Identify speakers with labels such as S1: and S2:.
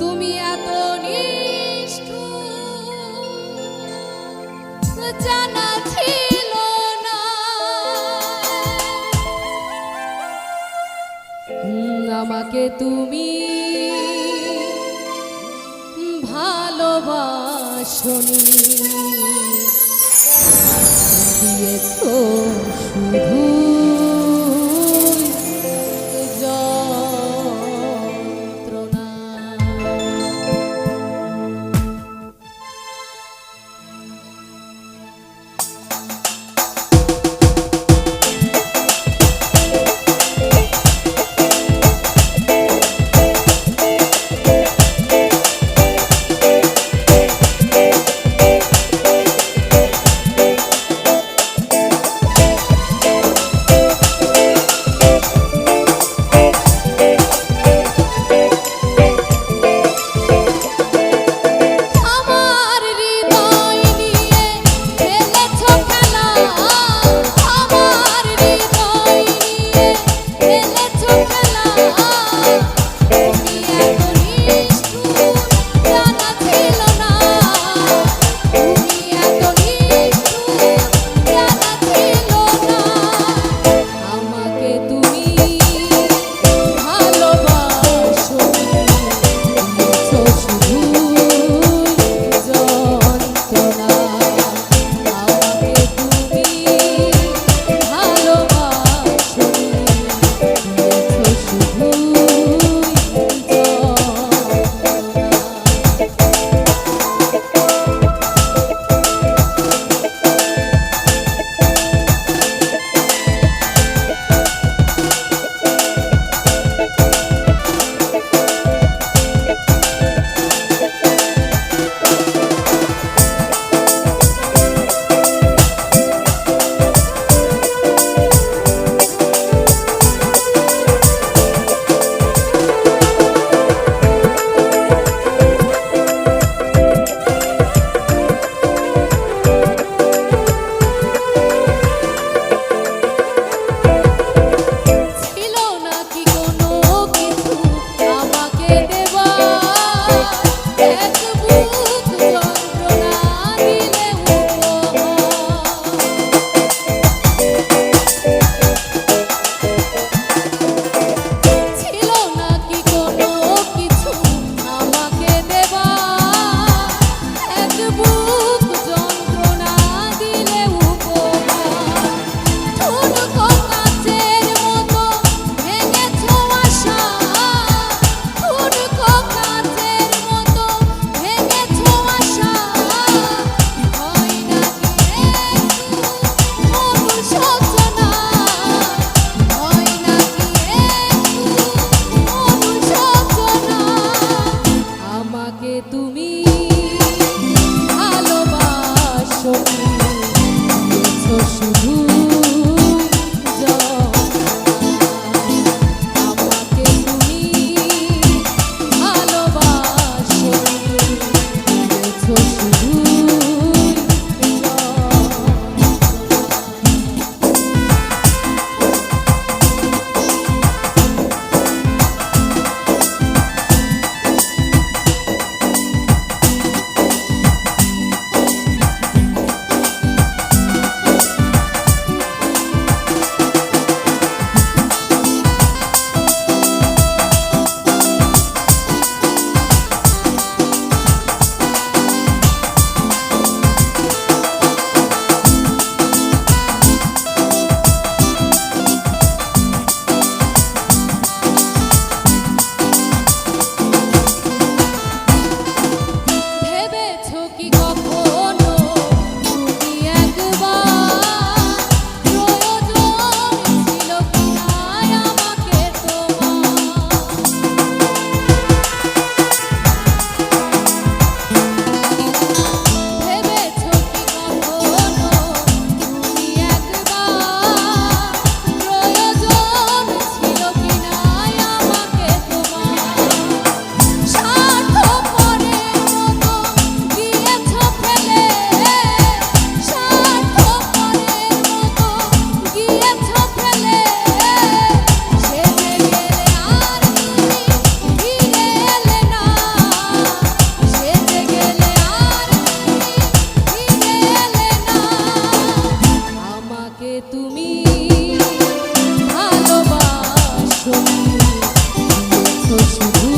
S1: তুমি এত নিষ্ঠুর জানা আমাকে তুমি ভালোবাসনি। দিয়েছ push me through.